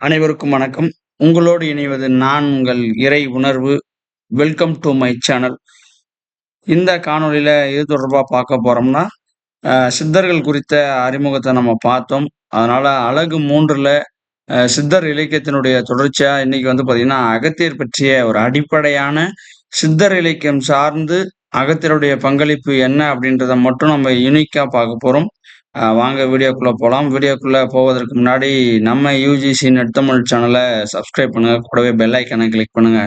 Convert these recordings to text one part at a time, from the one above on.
அனைவருக்கும் வணக்கம். உங்களோடு இணைவது நான் உங்கள் இறை உணர்வு. Welcome to my channel. இந்த காணொலியில் எது தொடர்பாக பார்க்க போகிறோம்னா சித்தர்கள் குறித்த அறிமுகத்தை நம்ம பார்த்தோம். அதனால் அழகு மூன்றில் சித்தர் இலக்கியத்தினுடைய தொடர்ச்சியாக இன்றைக்கி வந்து பார்த்திங்கன்னா அகத்தியர் பற்றிய ஒரு அடிப்படையான சித்தர் இலக்கியம் சார்ந்து அகத்தியருடைய பங்களிப்பு என்ன அப்படின்றத மட்டும் நம்ம யூனிக்காக பார்க்க போகிறோம் வாங்க வீடியோக்குள்ளே போகலாம் வீடியோக்குள்ளே போவதற்கு முன்னாடி நம்ம யூஜிசி நெட் சேனலை சப்ஸ்கிரைப் பண்ணுங்க. கூடவே பெல் ஐக்கனை கிளிக் பண்ணுங்க.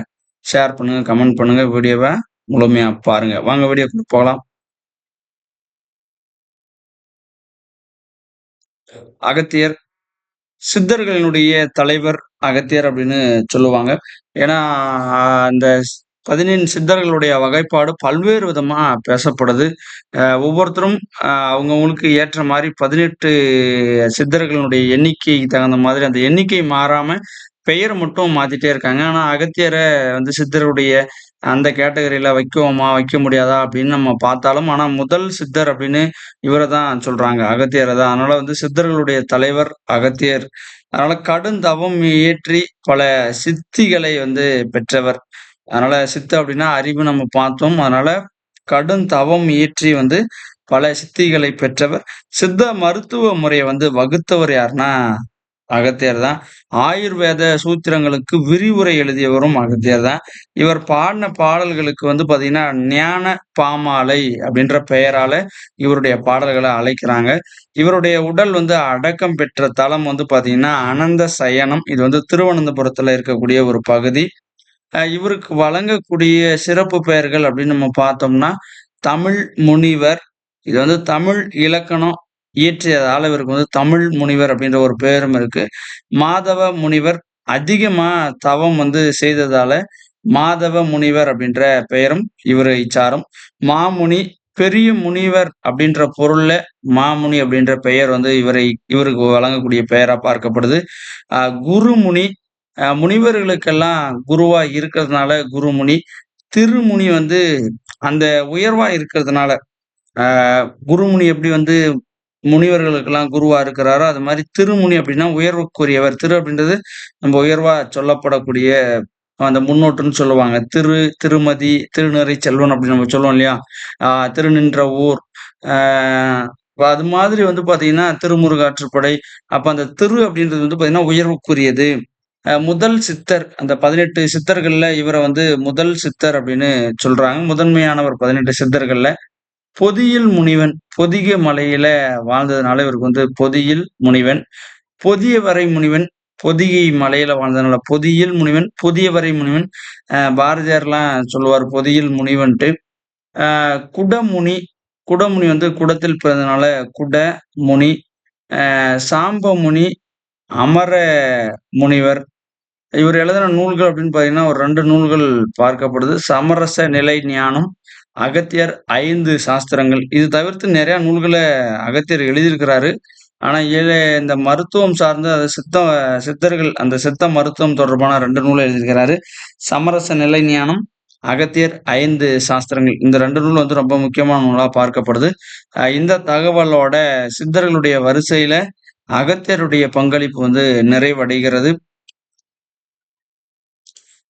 ஷேர் பண்ணுங்க, கமெண்ட் பண்ணுங்க. வீடியோவை முழுமையாக பாருங்க. வாங்க வீடியோக்குள்ளே போகலாம். அகத்தியர் சித்தர்களினுடைய தலைவர் அகத்தியர் அப்படின்னு சொல்லுவாங்க. ஏன்னா, அந்த 14 சித்தர்களுடைய வகைப்பாடு பல்வேறு விதமா பேசப்படுது. ஒவ்வொருத்தரும் அவங்கவுங்களுக்கு ஏற்ற மாதிரி பதினெட்டு சித்தர்களுடைய எண்ணிக்கைக்கு தகுந்த மாதிரி அந்த எண்ணிக்கை மாறாமல் பெயர் மட்டும் மாத்திட்டே இருக்காங்க. ஆனால் அகத்தியரை வந்து சித்தருடைய அந்த கேட்டகரியில வைக்கோமா வைக்க முடியாதா? அப்படின்னு நம்ம பார்த்தாலும், ஆனால் முதல் சித்தர் அப்படின்னு இவரை தான் சொல்றாங்க. அகத்தியரை தான். அதனால வந்து சித்தர்களுடைய தலைவர் அகத்தியர். அதனால கடுந்தவம் இயற்றி பல சித்திகளை வந்து பெற்றவர். அதனால சித்த அப்படின்னா அறிவு நம்ம பார்த்தோம். அதனால கடும் தவம் இயற்றி வந்து பல சித்திகளை பெற்றவர். சித்த மருத்துவ முறையை வந்து வகுத்தவர் யாருன்னா, அகத்தியர் தான். ஆயுர்வேத சூத்திரங்களுக்கு விரிவுரை எழுதியவரும் அகத்தியர் தான். இவர் பாடின பாடல்களுக்கு வந்து பார்த்தீங்கன்னா, ஞான பாமாலை அப்படின்ற பெயரால இவருடைய பாடல்களை அழைக்கிறாங்க. இவருடைய உடல் வந்து அடக்கம் பெற்ற தலம் வந்து பார்த்தீங்கன்னா, அனந்த சயனம். இது வந்து திருவனந்தபுரத்துல இருக்கக்கூடிய ஒரு பகுதி. இவருக்கு வழங்கக்கூடிய சிறப்பு பெயர்கள் அப்படின்னு நம்ம பார்த்தோம்னா, தமிழ் முனிவர். இது வந்து தமிழ் இலக்கணம் இயற்றியதால் இவருக்கு வந்து தமிழ் முனிவர் அப்படின்ற ஒரு பெயரும் இருக்கு. மாதவ முனிவர் அதிகமா தவம் வந்து செய்ததால மாதவ முனிவர் அப்படின்ற பெயரும் இவரை சாரும். மாமுனி பெரிய முனிவர் அப்படின்ற பொருள்ல மாமுனி அப்படின்ற பெயர் வந்து இவரை இவருக்கு வழங்கக்கூடிய பெயரா பார்க்கப்படுது. குருமுனி முனிவர்களுக்கெல்லாம் குருவா இருக்கிறதுனால குருமுனி. திருமுனி வந்து அந்த உயர்வா இருக்கிறதுனால, குருமுனி எப்படி வந்து முனிவர்களுக்கெல்லாம் குருவா இருக்கிறாரோ, அது மாதிரி திருமுனி அப்படின்னா உயர்வுக்குரியவர். திரு அப்படின்றது நம்ம உயர்வா சொல்லப்படக்கூடிய அந்த முன்னோட்டுன்னு சொல்லுவாங்க. திரு, திருமதி, திருநிறை செல்வன் அப்படின்னு நம்ம சொல்லுவோம் இல்லையா? திருநின்ற ஊர். அது மாதிரி வந்து பார்த்தீங்கன்னா, திருமுருகாற்றுப்படை. அப்ப அந்த திரு அப்படின்றது வந்து பார்த்தீங்கன்னா, உயர்வுக்குரியது. முதல் சித்தர் அந்த 18 சித்தர்கள்ல இவரை வந்து முதல் சித்தர் அப்படின்னு சொல்றாங்க. முதன்மையானவர் 18 சித்தர்கள்ல. பொதியில் முனிவன். பொதிக மலையில வாழ்ந்ததுனால இவருக்கு வந்து பொதியில் முனிவன். பொதியவரை முனிவன். பொதிகை மலையில வாழ்ந்ததுனால பொதியில் முனிவன், பொதியவரை முனிவன். பாரதியார்லாம் சொல்லுவார் பொதியில் முனிவன்ட்டு. குடமுனி. குடமுனி வந்து குடத்தில் பிறந்ததுனால குட முனி. சாம்பமுனி, அமர முனிவர். இவர் எழுதின நூல்கள் அப்படின்னு பார்த்தீங்கன்னா, ஒரு ரெண்டு நூல்கள் பார்க்கப்படுது. சமரச நிலை ஞானம், அகத்தியர் ஐந்து சாஸ்திரங்கள். இது தவிர்த்து நிறையா நூல்களை அகத்தியர் எழுதியிருக்கிறாரு. ஆனால் ஏழு இந்த மருத்துவம் சார்ந்த சித்த சித்தர்கள் அந்த சித்த மருத்துவம் தொடர்பான ரெண்டு நூல் எழுதியிருக்கிறாரு. சமரச நிலை ஞானம், அகத்தியர் ஐந்து சாஸ்திரங்கள். இந்த ரெண்டு நூல் வந்து ரொம்ப முக்கியமான நூலாக பார்க்கப்படுது. இந்த தகவலோட சித்தர்களுடைய வரிசையில் அகத்தியருடைய பங்களிப்பு வந்து நிறைவடைகிறது.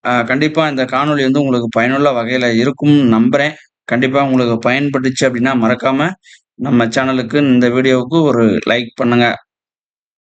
கண்டிப்பாக கண்டிப்பா இந்த காணொளி வந்து உங்களுக்கு பயனுள்ள வகையில இருக்கும்னு நம்புறேன். கண்டிப்பா உங்களுக்கு பயன்பட்டுச்சு அப்படின்னா, மறக்காம நம்ம சேனலுக்கு இந்த வீடியோவுக்கு ஒரு லைக் பண்ணுங்க.